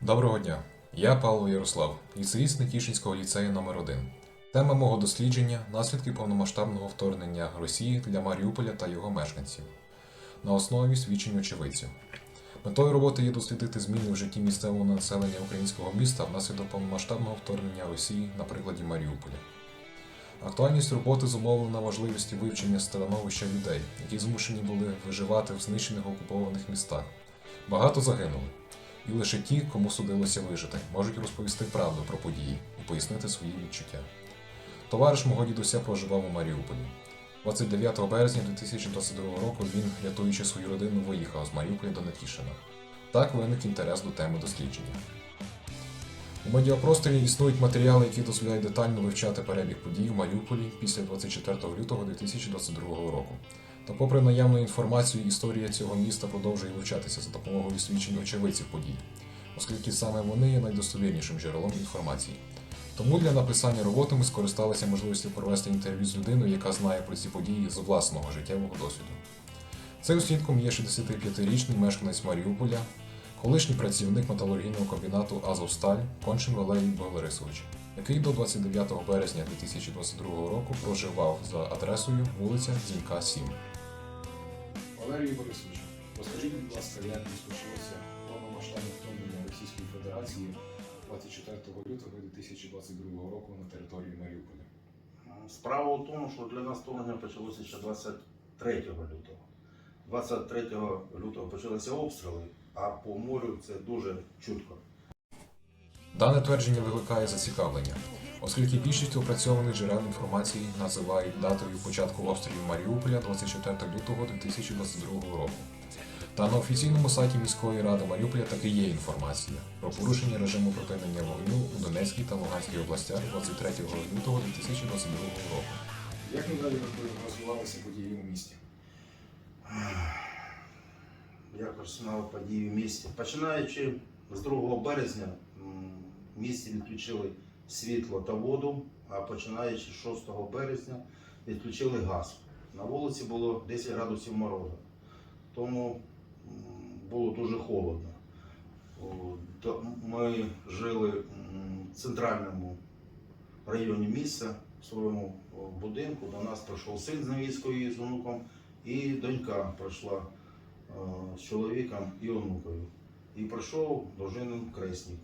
Доброго дня. Я Павло Ярослав, ліцеїст Нетішинського ліцею номер 1 Тема мого дослідження наслідки повномасштабного вторгнення Росії для Маріуполя та його мешканців на основі свідчень очевидців. Метою роботи є дослідити зміни в житті місцевого населення українського міста внаслідок повномасштабного вторгнення Росії на прикладі Маріуполя. Актуальність роботи зумовлена можливістю вивчення становища людей, які змушені були виживати в знищених окупованих містах. Багато загинули. І лише ті, кому судилося вижити, можуть розповісти правду про події і пояснити свої відчуття. Товариш мого дідуся проживав у Маріуполі. 29 березня 2022 року він, рятуючи свою родину, виїхав з Маріуполя до Нетішина. Так виник інтерес до теми дослідження. У медіапросторі існують матеріали, які дозволяють детально вивчати перебіг подій у Маріуполі після 24 лютого 2022 року. Та, попри наявну інформацію, історія цього міста продовжує вивчатися за допомогою свідчень очевидців подій, оскільки саме вони є найдостовірнішим джерелом інформації. Тому для написання роботи ми скористалися можливістю провести інтерв'ю з людиною, яка знає про ці події з власного життєвого досвіду. Цим свідком є 65-річний мешканець Маріуполя, колишній працівник металургійного комбінату Азовсталь Кончин Валерій Борисович, який до 29 березня 2022 року проживав за адресою вулиця Зінька 7. Валерій Борисович, розкажіть, будь ласка, як розпочалося повномасштабне вторгнення Російської Федерації 24 лютого 2022 року на території Маріуполя? Справа у тому, що для нас вторгнення почалося ще 23 лютого. 23 лютого почалися обстріли, а по морю це дуже чутко. Дане твердження викликає зацікавлення, оскільки більшість опрацьованих джерел інформації називають датою початку обстрілів Маріуполя 24 лютого 2022 року. Та на офіційному сайті міської ради Маріуполя таки є інформація про порушення режиму припинення вогню у Донецькій та Луганській областях 23 лютого 2022 року. Як надалі розвивалися події у місті? Як розпочинали події в місті. Починаючи з 2 березня в місті відключили світло та воду, а починаючи 6 березня відключили газ. На вулиці було 10 градусів морозу, тому було дуже холодно. Ми жили в центральному районі міста, в своєму будинку. До нас прийшов син з невісткою з онуком, і донька прийшла з чоловіком і онукою. І прийшов дружинин кресник.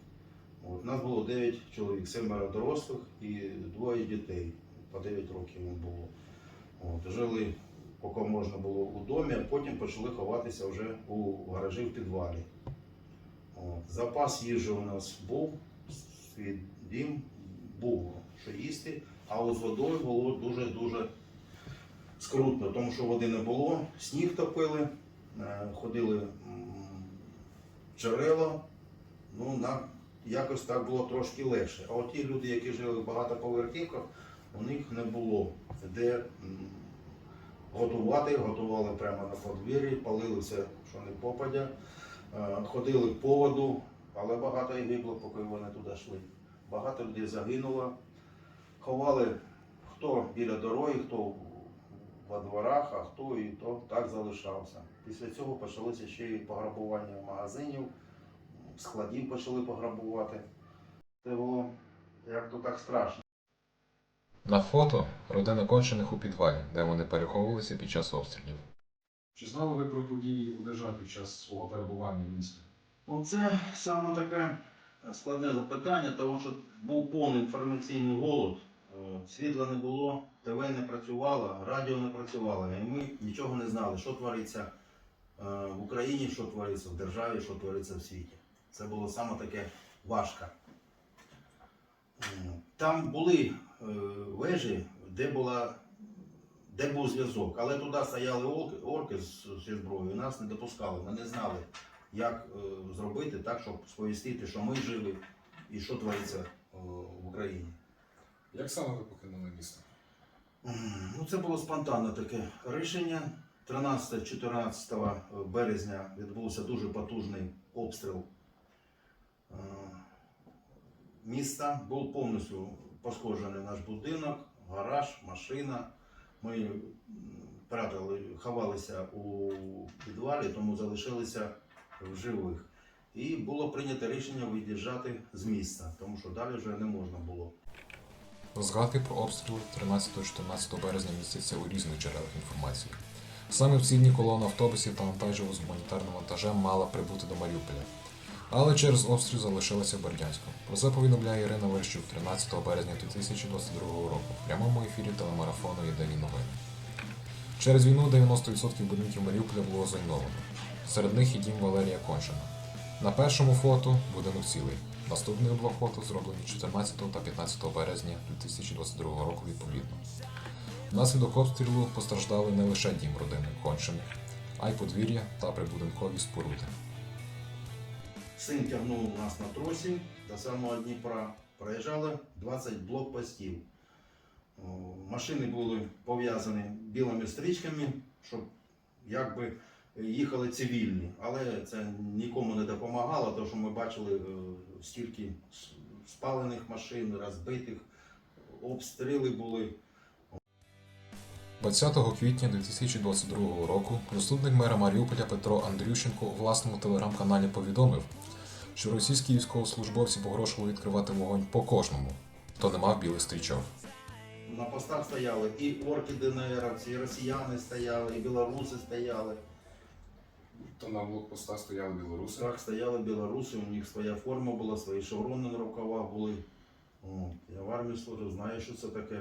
От, нас було 9 чоловік, семеро дорослих і двоє дітей. По 9 років їм було. От, жили, поки можна було у домі, а потім почали ховатися вже у гаражі в підвалі. От, запас їжі у нас був, свій дім був, що їсти, а з водою було дуже-дуже скрутно, тому що води не було, сніг топили, е, ходили джерела, ну, нам якось так було трошки легше. А от ті люди, які жили в багатоповерхівках, у них не було де готувати, готували прямо на подвір'ї, палили все, що не попадя, Е, ходили по воду, але багато і гибло, поки вони туди йшли. Багато людей загинуло. Ховали хто біля дороги, хто во дворах, а хто і то так залишався. Після цього почалося ще й пограбування магазинів, складів почали пограбувати. Це було як то так страшно. На фото родина кончених у підвалі, де вони переховувалися під час обстрілів. Чи знали ви про події у державі під час свого перебування в місті? Ну, це саме таке складне запитання, тому що був повний інформаційний голод. Е, Світла не було, ТВ не працювало, радіо не працювало, і ми нічого не знали, що твориться е, в Україні, що твориться в державі, що твориться в світі. Це було саме таке важко. Там були е, вежі, де була. Де був зв'язок, але туди стояли орки, з, зі зброєю, нас не допускали. Ми не знали, як е, зробити так, щоб сповістити, що ми живі і що твориться е, в Україні. Як саме ви покинули місто? Ну, це було спонтанне таке рішення. 13-14 березня відбувся дуже потужний обстріл міста. Був повністю пошкоджений наш будинок, гараж, машина. Ми прятали, ховалися у підвалі, тому залишилися в живих. І було прийнято рішення від'їжджати з міста, тому що далі вже не можна було. Згадки про обстріли 13-14 березня містяться у різних джерелах інформації. Саме в ці дні колона автобусів та вантажівок з гуманітарним вантажем мала прибути до Маріуполя. Але через обстріл залишилася в Бердянську. Про це повідомляє Ірина Верещук 13 березня 2022 року в прямому ефірі телемарафону «Єдині новини. Через війну 90% будинків Маріуполя було зруйновано. Серед них і дім Валерія Коншина. На першому фото будинок цілий. Наступні два фото зроблені 14 та 15 березня 2022 року відповідно. Внаслідок обстрілу постраждали не лише дім родини Коншиних, а й подвір'я та прибудинкові споруди. Син тягнув нас на тросі до самого Дніпра. Проїжджали 20 блокпостів. Машини були пов'язані білими стрічками, щоб якби їхали цивільні. Але це нікому не допомагало, тому що ми бачили е, стільки спалених машин, розбитих, обстріли були. 20 квітня 2022 року заступник мера Маріуполя Петро Андрющенко у власному телеграм-каналі повідомив, що російські військовослужбовці погрожували відкривати вогонь по кожному, хто не мав білих стрічок. На постах стояли і орки ДНРовці, і росіяни стояли, і білоруси стояли. То на блокпостах стояли білоруси. Так, стояли білоруси, у них своя форма була, свої шеврони на рукавах були. О, я в армії служив, знаю, що це таке.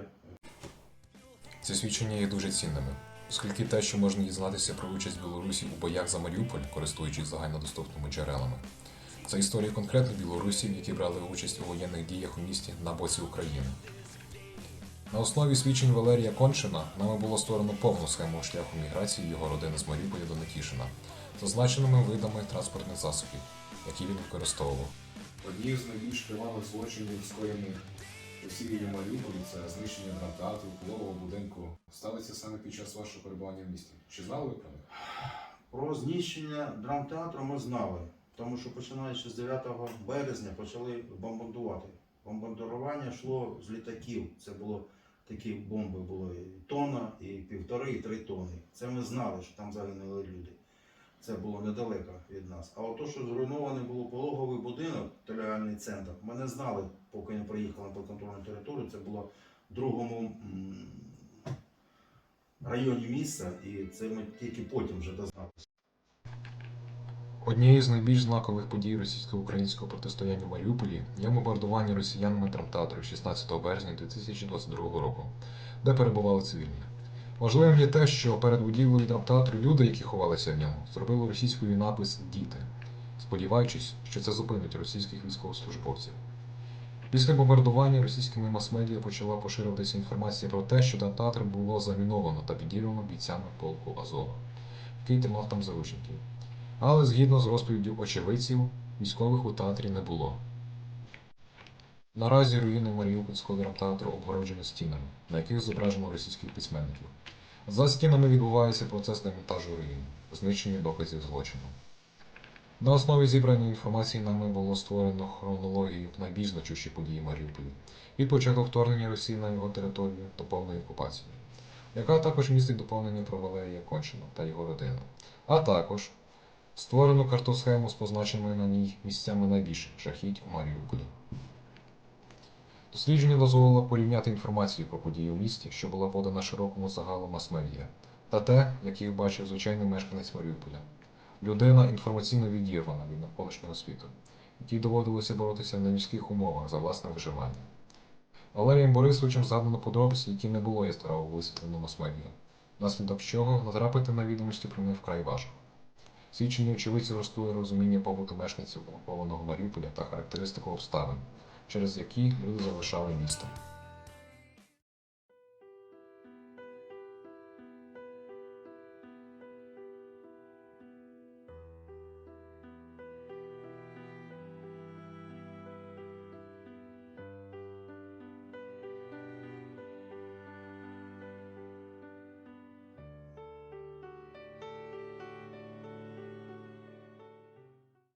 Ці свідчення є дуже цінними, оскільки те, що можна дізнатися про участь Білорусі у боях за Маріуполь, користуючись загальнодоступними джерелами, це історія конкретно білорусів, які брали участь у воєнних діях у місті на боці України. На основі свідчень Валерія Кончина нами було створено повну схему шляху міграції його родини з Маріуполя до Нетішина, з означеними видами транспортних засобів, які він використовував. Однією з найбільш кривавих злочинів, скоєних Росією в Маріуполі, це знищення драмтеатру, пологового будинку. Ставиться саме під час вашого перебування в місті. Чи знали ви про них? Про знищення драмтеатру ми знали, тому що починаючи з 9 березня почали бомбардувати. Бомбардування йшло з літаків. Це було такі бомби були і тонна, і півтори, і три тони. Це ми знали, що там загинули люди. Це було недалеко від нас. А от то, що зруйнований був пологовий будинок, територіальний центр, ми не знали, поки не приїхали на підконтрольну територію. Це було в другому районі міста, і це ми тільки потім вже дізналися. Однією з найбільш знакових подій російсько-українського протистояння в Маріуполі є бомбардування росіянами драмтеатру 16 березня 2022 року, де перебували цивільні. Важливим є те, що перед будівлею драмтеатру люди, які ховалися в ньому, зробили російською напис Діти, сподіваючись, що це зупинить російських військовослужбовців. Після бомбардування російськими мас-медіа почала поширюватися інформація про те, що драмтеатр було заміновано та підірвано бійцями полку Азова, який тримав там заручників. Але згідно з розповіддю очевидців, військових у театрі не було. Наразі руїни Маріупольського драмтеатру обгороджені стінами, на яких зображено російських письменників. За стінами відбувається процес демонтажу руїн, знищення доказів злочину. На основі зібраної інформації нами було створено хронологію найбільш значущі події Маріуполі від початку вторгнення Росії на його територію до повної окупації, яка також містить доповнення про Валерія Кончина та його родину, а також Створено картосхему з позначеними на ній місцями найбільших жахіть у Маріуполі. Дослідження дозволило порівняти інформацію про події у місті, що була подана широкому загалу мас-медіа, та те, як їх бачив звичайний мешканець Маріуполя. Людина інформаційно відірвана від навколишнього світу, якій доводилося боротися в нелюдських умовах за власне виживання. Валерієм Борисовичем згадано подробиці, які не було яскраво висвітлено мас-медіа, внаслідок чого натрапити на відомості про них вкрай важко. Свідчення очевидців розкрили розуміння побуту мешканців окупованого Маріуполя та характеристику обставин, через які люди залишали місто.